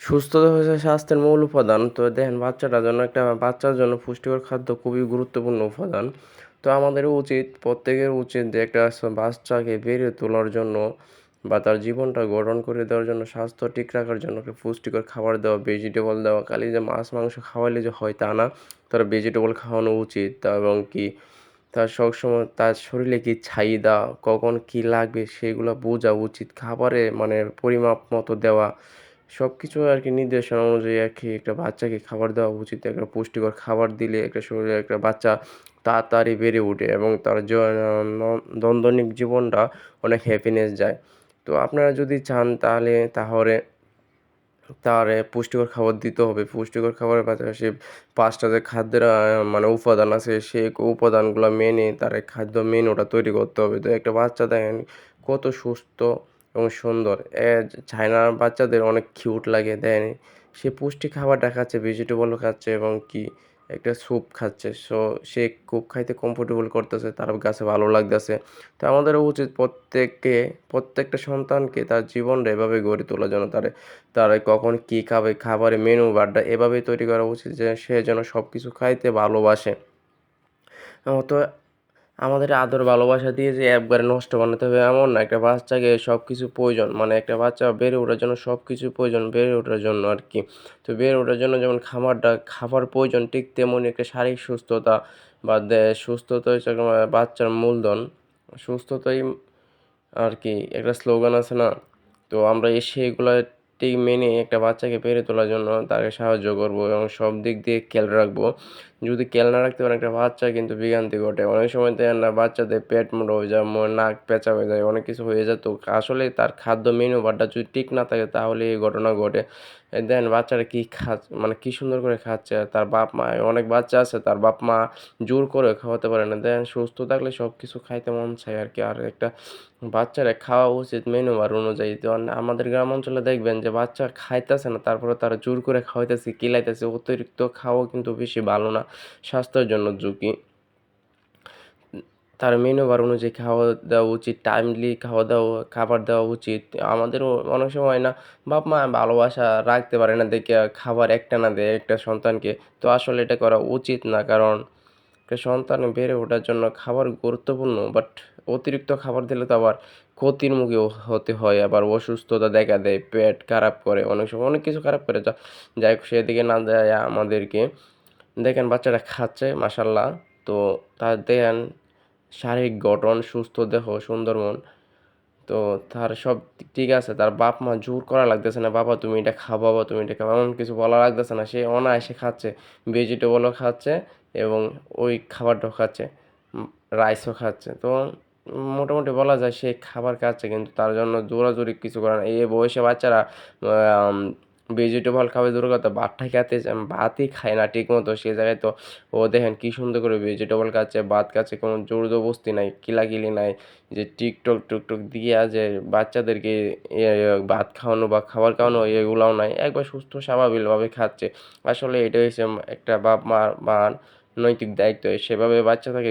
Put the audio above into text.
সুস্থতা হচ্ছে স্বাস্থ্যের মূল উপাদান। তো দেখেন বাচ্চাটার জন্য একটা বাচ্চার জন্য পুষ্টিকর খাদ্য খুবই গুরুত্বপূর্ণ উপাদান। তো আমাদের উচিত প্রত্যেকের উচিত যে একটা বাচ্চাকে বেড়ে তোলার জন্য বা তার জীবনটা গঠন করে দেওয়ার জন্য স্বাস্থ্য ঠিক রাখার জন্য একটা পুষ্টিকর খাবার দেওয়া, ভেজিটেবল দেওয়া। খালি যে মাছ, মাংস খাওয়াইলে যে হয় তা না। তার ভেজিটেবল খাওয়ানো উচিত এবং কি তার সবসময় তার শরীরে কী চাহিদা, কখন কি লাগবে সেগুলো বোঝা উচিত। খাবারে মানে পরিমাপ মতো দেওয়া। সবকিছু আরকি নির্দেশনা অনুযায়ী আরকি একটা বাচ্চাকে খাবার দেওয়া উচিত। একটা পুষ্টিকর খাবার দিলে একটা শরীরে একটা বাচ্চা তাড়াতাড়ি বেড়ে ওঠে এবং তার দৈনন্দিন জীবনটা অনেক হ্যাপিনেস যায়। তো আপনারা যদি চান তাহলে তাহলে তারে পুষ্টিকর খাবার দিতে হবে। পুষ্টিকর খাবারের পাশাপাশি পাঁচটা যে খাদ্যের মানে উপাদান আছে সেই উপাদানগুলো মেনে তার খাদ্য মেনুটা তৈরি করতে হবে। তো একটা বাচ্চা দেখেন কত সুস্থ এবং সুন্দর। চায়নার বাচ্চাদের অনেক কিউট লাগে দেন সে পুষ্টি খাবারটা খাচ্ছে, ভেজিটেবলও খাচ্ছে এবং কি একটা স্যুপ খাচ্ছে। সো সে খুব খাইতে কমফোর্টেবল করতেছে, তার কাছে ভালো লাগতেছে। তো আমাদেরও উচিত প্রত্যেককে প্রত্যেকটা সন্তানকে তার জীবনটা এভাবে গড়ে তোলার জন্য তারে তারা কখন কী খাবে, খাবারের মেনু বারটা এভাবেই তৈরি করা উচিত যে সে যেন সব কিছু খাইতে ভালোবাসে। তো আমাদের আদর, ভালোবাসা দিয়ে যে একবারে নষ্ট বানাতে হবে এমন না। একটা বাচ্চাকে সব কিছু প্রয়োজন। মানে একটা বাচ্চা বেড়ে ওঠার জন্য সব কিছু প্রয়োজন, বেড়ে ওঠার জন্য আর কি তো বেড়ে ওঠার জন্য যেমন খাবারটা, খাবার প্রয়োজন, ঠিক তেমনই একটা শারীরিক সুস্থতা বা সুস্থতা হচ্ছে বাচ্চার মূলধন। সুস্থতাই আর কি একটা স্লোগান আছে না? তো আমরা এসে সেগুলা ঠিক মেনে একটা বাচ্চাকে পেরে তোলার জন্য তাকে সাহায্য করব এবং সব দিক দিয়ে খেয়াল রাখব। যদি খেয়াল না রাখতে পারেন একটা বাচ্চা কিন্তু বিভ্রান্তি ঘটে। অনেক সময় দেখেন না বাচ্চাদের পেট মোটা হয়ে যায়, নাক পেঁচা হয়ে যায়, অনেক কিছু হয়ে যায়। তো আসলে তার খাদ্য মেনু বাড্ডা যদি ঠিক না থাকে তাহলে এই ঘটনা ঘটে। দেখেন বাচ্চারা কি খা মানে কী সুন্দর করে খাচ্ছে। তার বাপ-মা অনেক বাচ্চা আছে তার বাপ-মা জোর করে খাওয়াতে পারে না। দেন সুস্থ থাকলে সব কিছু খাইতে মন চায় আর কি আর একটা বাচ্চারা খাওয়া উচিত মেনু বার অনুযায়ী। তো আমাদের গ্রাম অঞ্চলে দেখবেন যে বাচ্চা খাইতেছে না তারপরে তারা জোর করে খাওয়াইতেছে, কিলাইতেছে। অতিরিক্ত খাওয়াও কিন্তু বেশি ভালো না। স্বাস্থ্যের জন্য ঝুঁকি। তার মেনু বার অনুযায়ী খাওয়া দেওয়া উচিত, টাইমলি খাওয়া দাওয়া খাবার দেওয়া উচিত। আমাদেরও অনেক সময় না বাপ-মা ভালোবাসা রাখতে পারে না দেইখা খাবার একটা না দেয় একটা সন্তানকে। তো আসলে এটা করা উচিত না। কারণ একটা সন্তান বেড়ে ওঠার জন্য খাবার গুরুত্বপূর্ণ। বাট অতিরিক্ত খাবার দিলে তো আবার ক্ষতির মুখে হতে হয়। আবার অসুস্থতা দেখা দেয়, পেট খারাপ করে, অনেক সময় অনেক কিছু খারাপ করে। যা যাই হোক সেদিকে না যাইয়া আমাদেরকে দেখেন বাচ্চাটা খাচ্ছে মাশাআল্লাহ। তো তার দেখেন শারীরিক গঠন, সুস্থ দেহ, সুন্দর মন। তো তার সব ঠিক আছে। তার বাপ-মা জোর করা লাগতেছে না, "বাবা তুমি এটা খাও, বাবা তুমি এটা খাও।" এমন কিছু বলা লাগতেছে না। সে অনায়াসে খাচ্ছে। ভেজিটেবলও খাচ্ছে এবং ওই খাবারটাও খাচ্ছে। রাইসও খাচ্ছে। তো মোটামুটি বলা যায় সে খাবার খাচ্ছে কিন্তু তার জন্য জোরাজুরি কিছু করে না। এই বয়সে বাচ্চারা ভেজিটেবল খাবে দূরের কথা ভাতটা খেতে ভাতই খায় না ঠিক মতো সে জায়গায় তো ও দেখেন কি সুন্দর করে ভেজিটেবল খাচ্ছে, ভাত খাচ্ছে, কোনো জোর-জবরদস্তি নাই, কিলাকিলি নাই। যে টিকটক টিকটক দিয়ে যে বাচ্চাদেরকে ভাত খাওয়ানো বা খাবার খাওয়ানো এগুলাও নাই। একবার সুস্থ স্বাভাবিকভাবে খাচ্ছে। আসলে এটা হইছে একটা বাপ-মার মার নৈতিক দায়িত্ব। সেভাবে বাচ্চাটাকে